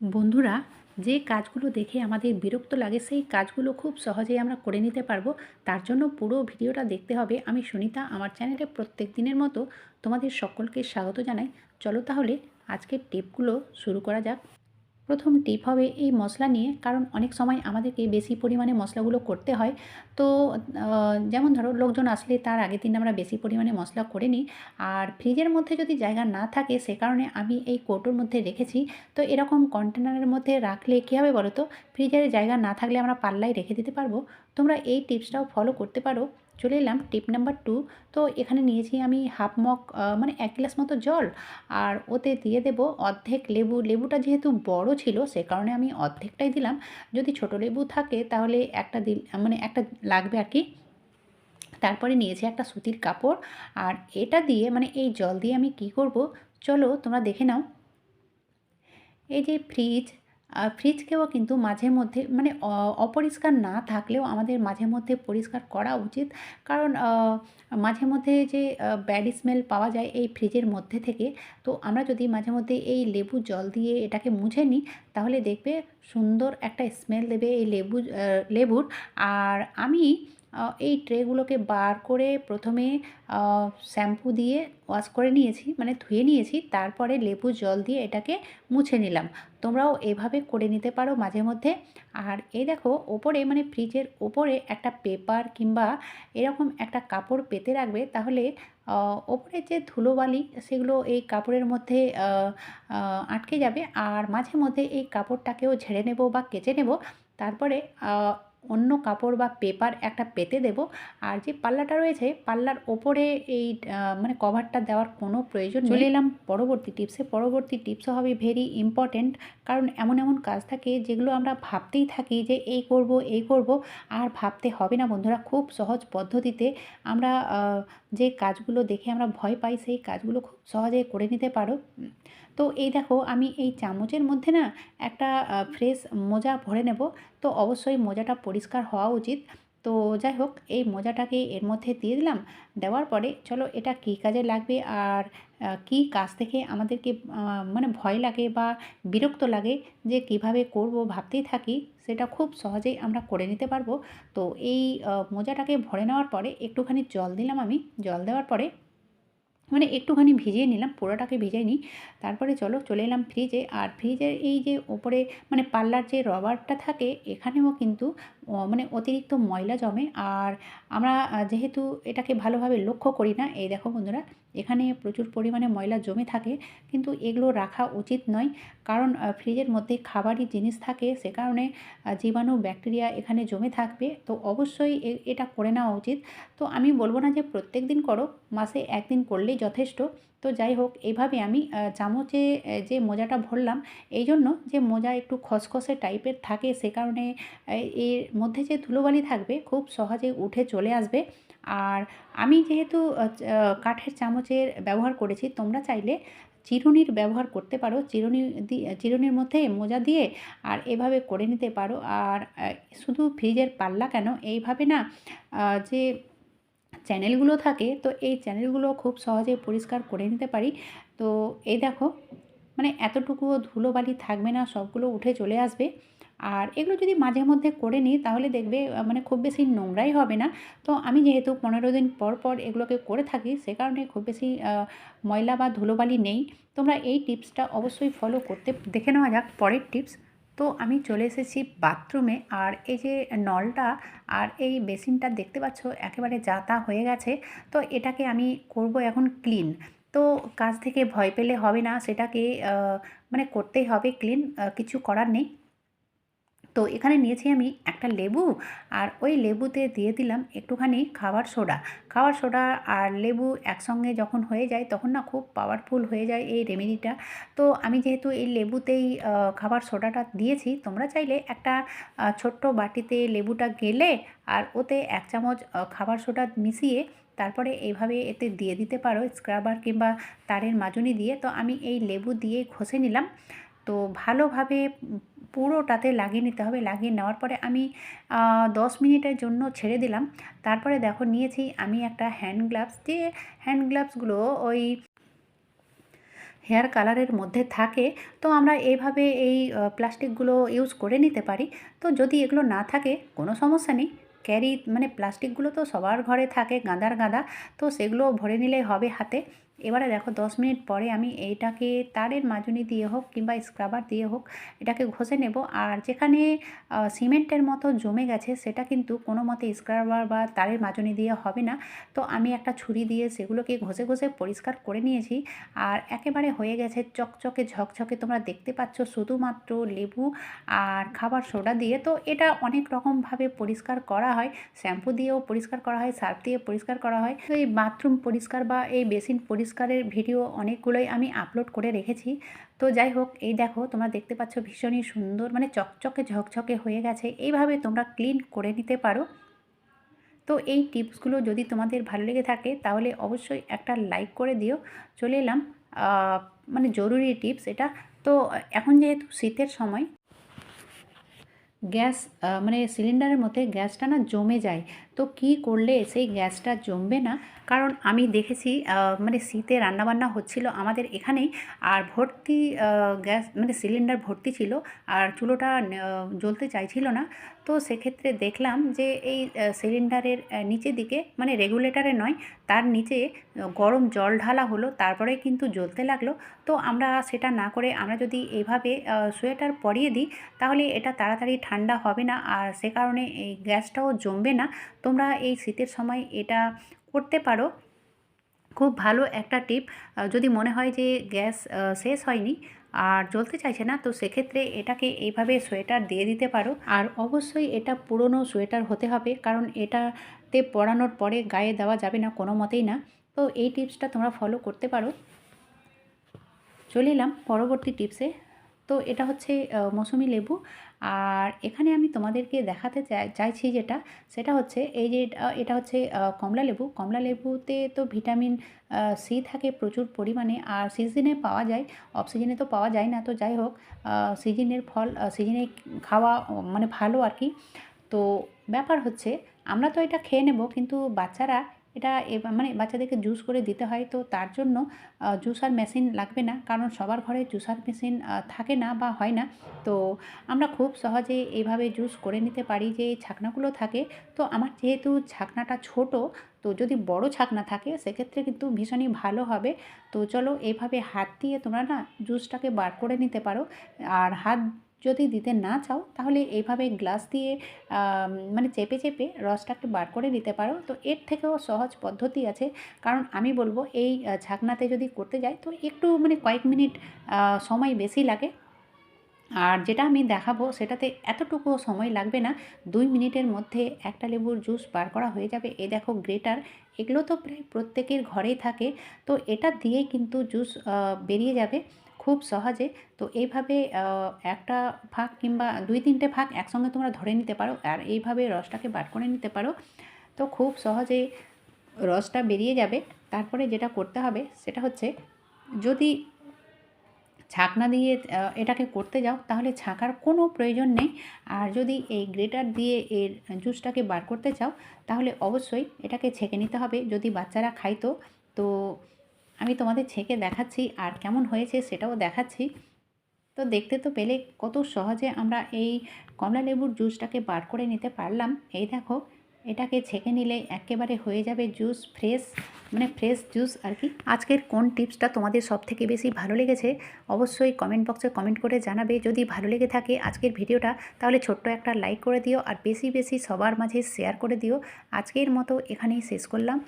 বন্ধুরা, যে কাজগুলো দেখে আমাদের বিরক্ত লাগে, সেই কাজগুলো খুব সহজেই আমরা করে নিতে পারব। তার জন্য পুরো ভিডিওটা দেখতে হবে। আমি সুনিতা, আমার চ্যানেলে প্রত্যেক দিনের মতো তোমাদের সকলকে স্বাগত জানাই। চলো তাহলে আজকের টিপগুলো শুরু করা যাক। প্রথম টিপ হবে এই মশলা নিয়ে, কারণ অনেক সময় আমাদেরকে বেশি পরিমাণে মশলাগুলো করতে হয়। তো যেমন ধরো লোকজন আসলে তার আগের দিন আমরা বেশি পরিমাণে মশলা করে নিই। আর ফ্রিজের মধ্যে যদি জায়গা না থাকে, সে কারণে আমি এই কৌটোর মধ্যে রেখেছি। তো এরকম কন্টেনারের মধ্যে রাখলে কী হবে বলো তো? ফ্রিজের জায়গা না থাকলে আমরা পাল্লায় রেখে দিতে পারব। তোমরা এই টিপসটাও ফলো করতে পারো। চলে এলাম টিপ নাম্বার টু তো এখানে নিয়েছি আমি হাফ মগ মানে এক গ্লাস মতো জল। আর ওতে দিয়ে দেব অর্ধেক লেবু। লেবুটা যেহেতু বড় ছিল, সে কারণে আমি অর্ধেকটাই দিলাম। যদি ছোট লেবু থাকে, তাহলে একটা দিল মানে একটা লাগবে আর কি। তারপরে নিয়েছি একটা সুতির কাপড়। আর এটা দিয়ে মানে এই জল দিয়ে আমি কি করব? চলো তোমরা দেখে নাও। এই যে ফ্রিজ আহ, ফ্রিজকেও কিন্তু মাঝে মধ্যে মানে অপরিষ্কার না থাকলেও আমাদের মাঝে মধ্যে পরিষ্কার করা উচিত। কারণ মাঝে মধ্যে যে ব্যাড স্মেল পাওয়া যায় এই ফ্রিজের মধ্যে থেকে তো আমরা যদি মাঝে মধ্যে এই লেবু জল দিয়ে এটাকে মুছে নিই তাহলে দেখবে সুন্দর একটা স্মেল দেবে এই লেবু লেবুর। আর আমি এই ট্রেগুলোকে বার করে প্রথমে শ্যাম্পু দিয়ে ওয়াশ করে নিয়েছি মানে ধুয়ে নিয়েছি, তারপরে লেবু জল দিয়ে এটাকে মুছে নিলাম। তোমরাও এভাবে করে নিতে পারো মাঝে মধ্যে। আর এই দেখো, ওপরে মানে ফ্রিজের ওপরে একটা পেপার কিংবা এরকম একটা কাপড় পেতে রাখবে, তাহলে ওপরে যে ধুলোবালি, সেগুলো এই কাপড়ের মধ্যে আটকে যাবে। আর মাঝে মধ্যে এই কাপড়টাকেও ঝেড়ে নেব বা কেচে নেব। তারপরে অন্য কাপড় বা পেপার একটা পেতে দেব। আর যে পাল্লাটা রয়েছে পাল্লার ওপরে এই মানে কভারটা দেওয়ার কোনো প্রয়োজন চলে এলাম। পরবর্তী টিপসে পরবর্তী টিপসও হবে ভেরি ইম্পর্ট্যান্ট কারণ এমন এমন কাজ থাকে যেগুলো আমরা ভাবতেই থাকি যে এই করব এই করব আর ভাবতে হবে না বন্ধুরা। খুব সহজ পদ্ধতিতে আমরা যে কাজগুলো দেখে আমরা ভয় পাই সেই কাজগুলো খুব সহজে করে নিতে পারো। তো এই দেখো, আমি এই চামচের মধ্যে না একটা ফ্রেশ মোজা ভরে নেব। তো অবশ্যই মোজাটা পরিষ্কার হওয়া উচিত। তো যাই হোক, এই মোজাটাকে এর মধ্যে দিয়ে দিলাম। দেওয়ার পরে চলো এটা কী কাজে লাগবে আর কী কাজ থেকে আমাদেরকে মানে ভয় লাগে বা বিরক্ত লাগে যে কীভাবে করব ভাবতেই থাকি, সেটা খুব সহজেই আমরা করে নিতে পারব। তো এই মোজাটাকে ভরে নেওয়ার পরে একটুখানি জল দিলাম আমি। জল দেওয়ার পরে মানে একটুখানি ভিজিয়ে নিলাম পুরোটাকে ভিজাই নিই। তারপরে চলো চলে এলাম ফ্রিজে আর ফ্রিজের এই যে ওপরে মানে পাল্লার যে রবারটা থাকে, এখানেও কিন্তু মানে অতিরিক্ত ময়লা জমে। আর আমরা যেহেতু এটাকে ভালোভাবে লক্ষ্য করি না, এই দেখো বন্ধুরা, এখানে প্রচুর পরিমাণে ময়লা জমে থাকে, কিন্তু এগুলো রাখা উচিত নয়, কারণ ফ্রিজের মধ্যে খাবারই জিনিস থাকে, সে কারণে জীবাণু, ব্যাকটেরিয়া এখানে জমে থাকবে, তো অবশ্যই এটা করে নেওয়া উচিত। তো আমি বলব না যে প্রত্যেক দিন করো, মাসে একদিন করলেই যথেষ্ট, তো যাই হোক এইভাবে আমি চামচে যে মোজাটা ভরলাম, এই জন্য যে মোজা একটু খসখসে টাইপের থাকে, সে কারণে এর মধ্যে যে ধুলোবালি থাকবে, খুব সহজে উঠে চলে আসবে। আর আমি যেহেতু কাঠের চামচের ব্যবহার করেছি, তোমরা চাইলে চিরুনির ব্যবহার করতে পারো। চিরুনি চিরুনির মধ্যে মোজা দিয়ে আর এভাবে করে নিতে পারো। আর শুধু ফ্রিজের পাল্লা কেন? এইভাবে না যে চ্যানেলগুলো থাকে, তো এই চ্যানেলগুলো খুব সহজে পরিষ্কার করে নিতে পারি। তো এই দেখো মানে এতটুকুও ধুলোবালি থাকবে না, সবগুলো উঠে চলে আসবে। আর এগুলো যদি মাঝে মধ্যে করে নিই, তাহলে দেখবে মানে খুব বেশি নোংরাই হবে না। তো আমি যেহেতু পনেরো দিন পর পর এগুলোকে করে থাকি, সে কারণে খুব বেশি ময়লা বা ধুলোবালি নেই। তোমরা এই টিপসটা অবশ্যই ফলো করতে, দেখে নেওয়া যাক পরের টিপস। তো আমি চলে এসেছি বাথরুমে, আর এই যে নলটা আর এই বেসিনটা দেখতে পাচ্ছ, একেবারে যাতা হয়ে গেছে। তো এটাকে আমি করব এখন ক্লিন। তো কাজ থেকে ভয় পেলে হবে না, সেটাকে মানে করতেই হবে ক্লিন কিছু করার নেই। তো এখানে নিয়েছি আমি একটা লেবু আর ওই লেবুতে দিয়ে দিলাম একটুখানি খাবার সোডা। খাবার সোডা আর লেবু একসঙ্গে যখন হয়ে যায় তখন না খুব পাওয়ারফুল হয়ে যায় এই রেমেডিটা তো আমি যেহেতু এই লেবুতেই খাবার সোডাটা দিয়েছি, তোমরা চাইলে একটা ছোট্ট বাটিতে লেবুটা গেলে আর ওতে এক চামচ খাবার সোডা মিশিয়ে তারপরে এইভাবে এতে দিয়ে দিতে পারো স্ক্রাবার কিংবা তারের মাজনি দিয়ে। তো আমি এই লেবু দিয়ে ঘষে নিলাম। তো ভালোভাবে পুরোটাতে লাগিয়ে নিতে হবে। লাগিয়ে নেওয়ার পরে আমি দশ মিনিটের জন্য ছেড়ে দিলাম। তারপরে দেখো নিয়েছি আমি একটা হ্যান্ড গ্লাভস যে হ্যান্ড গ্লাভসগুলো ওই হেয়ার কালারের মধ্যে থাকে, তো আমরা এইভাবে এই প্লাস্টিকগুলো ইউজ করে নিতে পারি। তো যদি এগুলো না থাকে, কোনো সমস্যা নেই। ক্যারি মানে প্লাস্টিকগুলো তো সবার ঘরে থাকে, গাঁদার গাঁদা। তো সেগুলো ভরে নিলেই হবে হাতে। এবারে দেখো দশ মিনিট পরে আমি এইটাকে তারের মাজনি দিয়ে হোক কিংবা স্ক্রাবার দিয়ে হোক এটাকে ঘষে নেব। আর যেখানে সিমেন্টের মতো জমে গেছে সেটা কিন্তু কোনো মতে স্ক্রাবার বা তারের মাজনি দিয়ে হবে না। তো আমি একটা ছুরি দিয়ে সেগুলোকে ঘষে ঘষে পরিষ্কার করে নিয়েছি। আর একেবারে হয়ে গেছে চকচকে ঝকঝকে, তোমরা দেখতে পাচ্ছ শুধুমাত্র লেবু আর খাবার সোডা দিয়ে। তো এটা অনেক রকমভাবে পরিষ্কার করা হয়। শ্যাম্পু দিয়েও পরিষ্কার করা হয়, সার্ফ দিয়ে পরিষ্কার করা হয়। তো এই বাথরুম পরিষ্কার বা এই বেসিন পরিষ্কারের ভিডিও অনেকগুলোই আমি আপলোড করে রেখেছি। তো যাই হোক, এই দেখো, তোমরা দেখতে পাচ্ছ ভীষণই সুন্দর মানে চকচকে ঝকঝকে হয়ে গেছে। এইভাবে তোমরা ক্লিন করে নিতে পারো। তো এই টিপসগুলো যদি তোমাদের ভালো লেগে থাকে, তাহলে অবশ্যই একটা লাইক করে দিও। চলে এলাম মানে জরুরি টিপস এটা। তো এখন যেহেতু শীতের সময়, গ্যাস মানে সিলিন্ডারের মধ্যে গ্যাসটা না জমে যায়। তো কি করলে সেই গ্যাসটা জমবে না? কারণ আমি দেখেছি মানে শীতে রান্নাবান্না হচ্ছিল আমাদের এখানেই, আর ভর্তি গ্যাস মানে সিলিন্ডার ভর্তি ছিল, আর চুলোটা জ্বলতে চাইছিল না। তো সেক্ষেত্রে দেখলাম যে এই সিলিন্ডারের নিচে দিকে মানে রেগুলেটরে নয়, তার নিচে গরম জল ঢালা হলো তারপরে কিন্তু জ্বলতে লাগল। তো আমরা সেটা না করে আমরা যদি এইভাবে সোয়েটার পরিয়ে দিই, তাহলে এটা তাড়াতাড়ি ঠান্ডা হবে না, আর সে কারণে এই গ্যাসটাও জমবে না। তোমরা এই শীতের সময় এটা করতে পারো। খুব ভালো একটা টিপ। যদি মনে হয় যে গ্যাস শেষ হয়নি আর জ্বলতে চাইছে না, তো সেক্ষেত্রে এটাকে এইভাবে সোয়েটার দিয়ে দিতে পারো। আর অবশ্যই এটা পুরনো সোয়েটার হতে হবে, কারণ এটাতে পরানোর পরে গায়ে দেওয়া যাবে না কোনো মতেই না। তো এই টিপসটা তোমরা ফলো করতে পারো। চলে এলাম পরবর্তী টিপসে। তো এটা হচ্ছে মৌসুমি লেবু। আর এখানে আমি তোমাদেরকে দেখাতে চাই, চাইছি যেটা, সেটা হচ্ছে এই যে এটা হচ্ছে কমলা লেবু। কমলা লেবুতে তো ভিটামিন সি থাকে প্রচুর পরিমাণে। আর সিজনে পাওয়া যায় অফ সিজনে তো পাওয়া যায় না। তো যাই হোক সিজনের ফল সিজনে খাওয়া মানে ভালো আর কি। তো ব্যাপার হচ্ছে, আমরা তো এটা খেয়ে নেব, কিন্তু বাচ্চারা এটা মানে বাচ্চাদেরকে জুস করে দিতে হয়, তো তার জন্য জুসার মেশিন লাগবে না। কারণ সবার ঘরে জুসার মেশিন থাকে না বা হয় না। তো আমরা খুব সহজে এইভাবে জুস করে নিতে পারি যে ছাকনাগুলো থাকে। তো আমার যেহেতু ছাকনাটা ছোট, তো যদি বড় ছাকনা থাকে, সেক্ষেত্রে কিন্তু ভীষণই ভালো হবে। তো চলো এইভাবে হাত দিয়ে তোমরা না জুসটাকে বার করে নিতে পারো। আর হাত যদি দিতে না চাও তাহলে এইভাবে গ্লাস দিয়ে মানে চেপে চেপে রসটা একটু বার করে নিতে পারো। তো এর থেকেও সহজ পদ্ধতি আছে। কারণ আমি বলব এই আহ, ছাকনাতে যদি করতে যাই তো একটু মানে কয়েক মিনিট সময় বেশি লাগে। আর যেটা আমি দেখাবো সেটাতে এতটুকু সময় লাগবে না। দুই মিনিটের মধ্যে একটা লেবুর জুস বার করা হয়ে যাবে। এ দেখো গ্রেটার এগুলো তো প্রায় প্রত্যেকের ঘরেই থাকে। তো এটা দিয়েই কিন্তু জুস বেরিয়ে যাবে। খুব সহজে। তো এইভাবে একটা ফাঁক কিংবা দুই তিনটে ফাঁক একসঙ্গে তোমরা ধরে নিতে পারো আর এইভাবে রসটাকে বার করে নিতে পারো। তো খুব সহজে রসটা বেরিয়ে যাবে। তারপরে যেটা করতে হবে সেটা হচ্ছে যদি ছাকনা দিয়ে এটাকে করতে যাও তাহলে ছাঁকার কোনো প্রয়োজন নেই। আর যদি এই গ্রেটার দিয়ে এর জুসটাকে বার করতে চাও তাহলে অবশ্যই এটাকে ছেঁকে নিতে হবে। যদি বাচ্চারা খাইতো তো আমি তোমাদের ছেঁকে দেখাচ্ছি আর কেমন হয়েছে সেটাও দেখাচ্ছি। তো দেখতে তো পেলে কত সহজে আমরা এই কমলা লেবুর জুসটাকে বার করে নিতে পারলাম। এই দেখো, এটাকে ছেঁকে নিলে একেবারে হয়ে যাবে জুস ফ্রেশ মানে ফ্রেশ জুস আর কি। আজকের কোন টিপসটা তোমাদের সব থেকে বেশি ভালো লেগেছে অবশ্যই কমেন্ট বক্সে কমেন্ট করে জানাবে। যদি ভালো লেগে থাকে আজকের ভিডিওটা, তাহলে ছোট্ট একটা লাইক করে দিও আর বেশি বেশি সবার মাঝে শেয়ার করে দিও। আজকের মতো এখানেই শেষ করলাম।